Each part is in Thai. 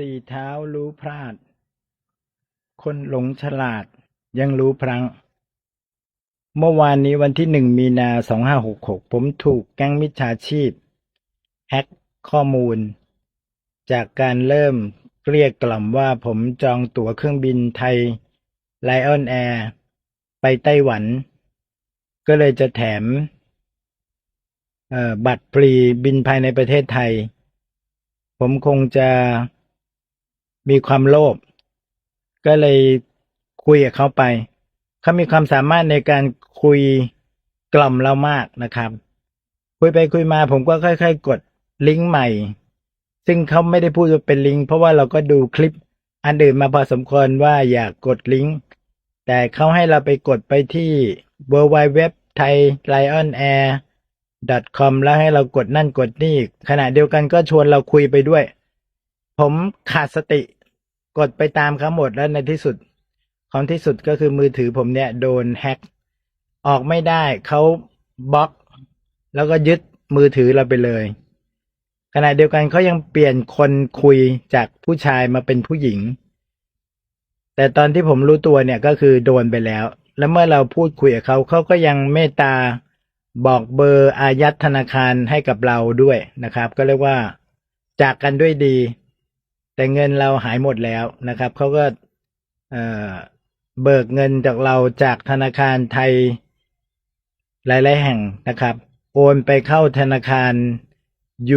สี่เท้ารู้พลาด คนหลงฉลาดยังรู้พลัง เมื่อวานนี้วันที่หนึ่งมีนาสองห้าหกหกผมถูกแก๊งมิจฉาชีพ แฮ็กข้อมูล จากการเริ่มเกลี้ยกล่อมว่าผมจองตั๋วเครื่องบินไทยไลออนแอร์ไปไต้หวัน ก็เลยจะแถมบัตรฟรีบินภายในประเทศไทย ผมคงจะ มีความโลภก็เลยคุยกับเขาไป เขามีความสามารถในการคุยกล่อมเรามากนะครับ คุยไปคุยมาผมก็ค่อยๆ กดลิงก์ใหม่ ซึ่งเขาไม่ได้พูดว่าเป็นลิงก์เพราะว่าเราก็ดูคลิปอันอื่นมาพอสมควรว่าอยากกดลิงก์แต่เขาให้เราไปกดไปที่ w w w t h a i l i o n a i r com แล้วให้เรากดนั่นกดนี่ ขณะเดียวกันก็ชวนเราคุยไปด้วย ผมขาดสติ กดไปตามเขาหมดแล้วในที่สุด ของที่สุดก็คือมือถือผมเนี่ย โดนแฮ็กออกไม่ได้เขาบล็อก แล้วก็ยึดมือถือเราไปเลย ขณะเดียวกันเขายังเปลี่ยนคนคุยจากผู้ชายมาเป็นผู้หญิง แต่ตอนที่ผมรู้ตัวเนี่ยก็คือโดนไปแล้ว แล้วเมื่อเราพูดคุยกับเขาเขาก็ยังเมตตาบอกเบอร์อายัดธนาคารให้กับเราด้วยนะครับ ก็เรียกว่าจากกันด้วยดี แต่เงินเราหายหมดแล้วนะครับเขาก็เบิกเงินจากเราจากธนาคารไทยหลาย ๆ แห่งนะครับ โอนไปเข้าธนาคาร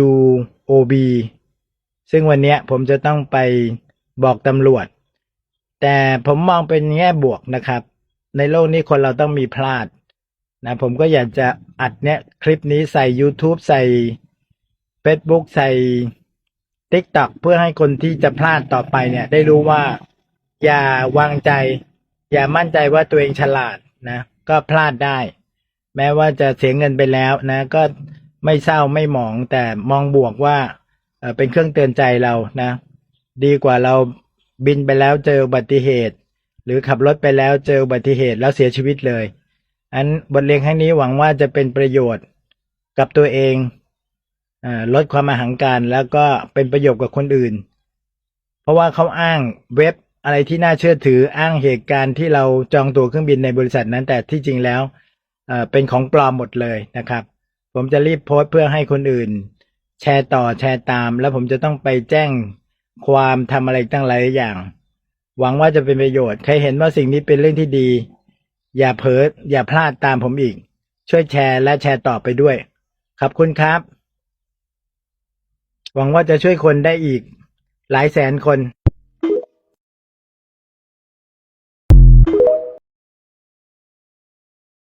UOB ซึ่งวันนี้ผมจะต้องไปบอกตำรวจ แต่ผมมองเป็นแง่บวกนะครับ ในโลกนี้คนเราต้องมีพลาดนะผมก็อยากจะอัดเนี้ยคลิปนี้ใส่ YouTube ใส่ Facebook ใส่ TikTok เพื่อให้คนที่จะพลาดต่อไปเนี่ย ได้รู้ว่า อย่าวางใจ อย่ามั่นใจว่าตัวเองฉลาดนะ ก็พลาดได้ แม้ว่าจะเสียเงินไปแล้วนะ ก็ไม่เศร้าไม่หมองแต่มองบวกว่าเป็นเครื่องเตือนใจเรานะ ดีกว่าเราบินไปแล้วเจออุบัติเหตุ หรือขับรถไปแล้วเจออุบัติเหตุแล้วเสียชีวิตเลย อันบทเรียนครั้งนี้หวังว่าจะเป็นประโยชน์กับตัวเอง ลดความอาหังการแล้วก็เป็นประโยชน์กับคนอื่น เพราะว่าเขาอ้างเว็บอะไรที่น่าเชื่อถืออ้างเหตุการณ์ที่เราจองตั๋วเครื่องบินในบริษัทนั้น แต่ที่จริงแล้วเป็นของปลอมหมดเลยนะครับ ผมจะรีบโพสต์เพื่อให้คนอื่น แชร์ต่อแชร์ตาม แล้วผมจะต้องไปแจ้งความทำอะไรตั้งหลายอย่าง หวังว่าจะเป็นประโยชน์ ใครเห็นว่าสิ่งนี้เป็นเรื่องที่ดี อย่าเผลออย่าพลาดตามผมอีก ช่วยแชร์และแชร์ต่อไปด้วยขอบคุณครับ หวังว่าจะช่วยคนได้อีกหลายแสนคน